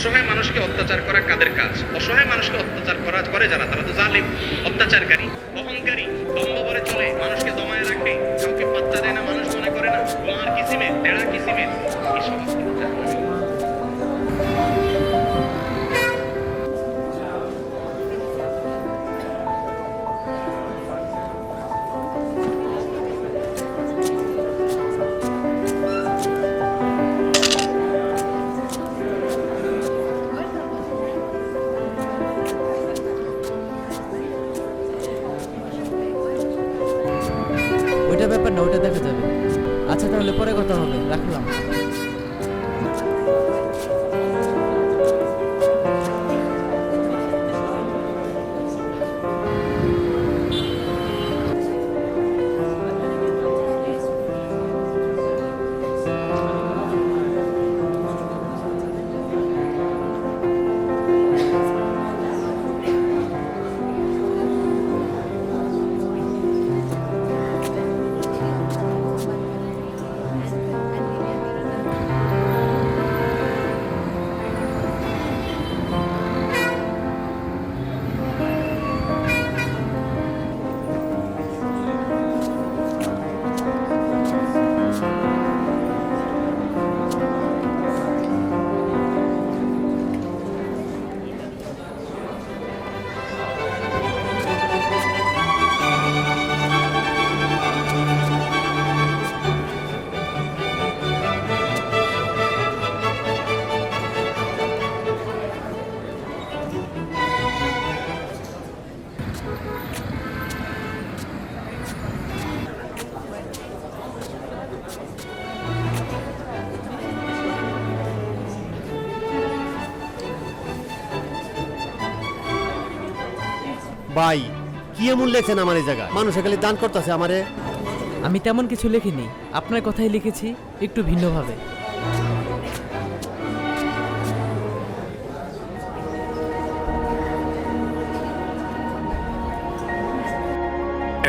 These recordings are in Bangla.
অসহায় মানুষকে অত্যাচার করা কাদের কাজ? অসহায় মানুষকে অত্যাচার করা করে যারা? তারা তো জালিম, অত্যাচারকারী, অহংকারী, দম্ভ চলে, মানুষকে দমায় রাখে, কাউকে পাত্তা দেয় না, মানুষ মনে করে না গোয়ার কিসিমে টেড়া কিসিমে এই সমস্ত তাহলে পরে কথা হবে রাখলাম ভাই, কি এমন লেখছেন আমার এই জায়গা মানুষ খালি দান করতেছে আমারে। আমি তেমন কিছু লিখিনি। আপনার কথাই লিখেছি, একটু ভিন্নভাবে।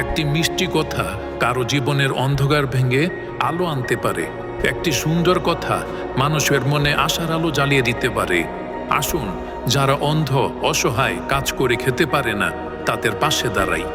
একটি মিষ্টি কথা কারও জীবনের অন্ধকার ভেঙে আলো আনতে পারে। একটি সুন্দর কথা মানুষের মনে আশার আলো জ্বালিয়ে দিতে পারে। আসুন, যারা অন্ধ, অসহায় কাজ করে খেতে পারে না, তাদের পাশে দাঁড়াই।